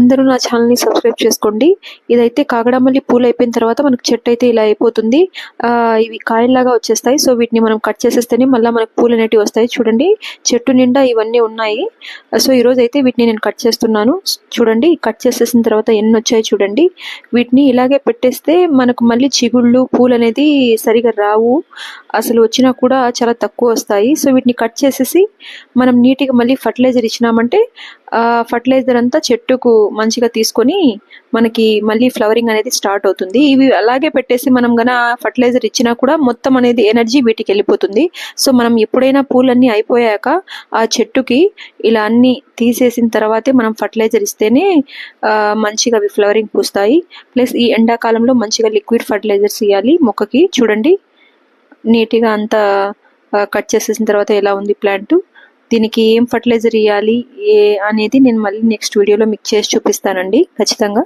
అందరూ నా ఛానల్ని సబ్స్క్రైబ్ చేసుకోండి. ఇదైతే కాగడమల్లి పూలు అయిపోయిన తర్వాత మనకు చెట్టు అయితే ఇలా అయిపోతుంది. ఆ, ఇవి కాయల్లాగా వచ్చేస్తాయి. సో వీటిని మనం కట్ చేసేస్తేనే మళ్ళీ మనకు పూలు అనేటివి వస్తాయి. చూడండి చెట్టు నిండా ఇవన్నీ ఉన్నాయి. సో ఈ రోజు అయితే వీటిని నేను కట్ చేస్తున్నాను. చూడండి కట్ చేసేసిన తర్వాత ఎన్ని వచ్చాయి చూడండి. వీటిని ఇలాగే పెట్టేస్తే మనకు మళ్ళీ చిగుళ్ళు పూలు అనేది సరిగా రావు. అసలు వచ్చినా కూడా చాలా తక్కువ వస్తాయి. సో వీటిని కట్ చేసేసి మనం నీట్గా మళ్ళీ ఫర్టిలైజర్ ఇచ్చినామంటే ఆ ఫర్టిలైజర్ అంతా చెట్టుకు మంచిగా తీసుకొని మనకి మళ్ళీ ఫ్లవరింగ్ అనేది స్టార్ట్ అవుతుంది. ఇవి అలాగే పెట్టేసి మనం గన ఫర్టిలైజర్ ఇచ్చినా కూడా మొత్తం అనేది ఎనర్జీ వీటికి వెళ్ళిపోతుంది. సో మనం ఎప్పుడైనా పూలన్నీ అయిపోయాక ఆ చెట్టుకి ఇలా అన్ని తీసేసిన తర్వాతే మనం ఫర్టిలైజర్ ఇస్తేనే మంచిగా అవి ఫ్లవరింగ్ పూస్తాయి. ప్లస్ ఈ ఎండాకాలంలో మంచిగా లిక్విడ్ ఫర్టిలైజర్స్ ఇవ్వాలి మొక్కకి. చూడండి నీట్గా అంతా కట్ చేసేసిన తర్వాత ఎలా ఉంది ప్లాంట్ దీనికి ఏం ఫర్టిలైజర్ ఇవ్వాలి ఏ అనేది నేను మళ్ళీ నెక్స్ట్ వీడియోలో మిక్స్ చేసి చూపిస్తానండి. ఖచ్చితంగా.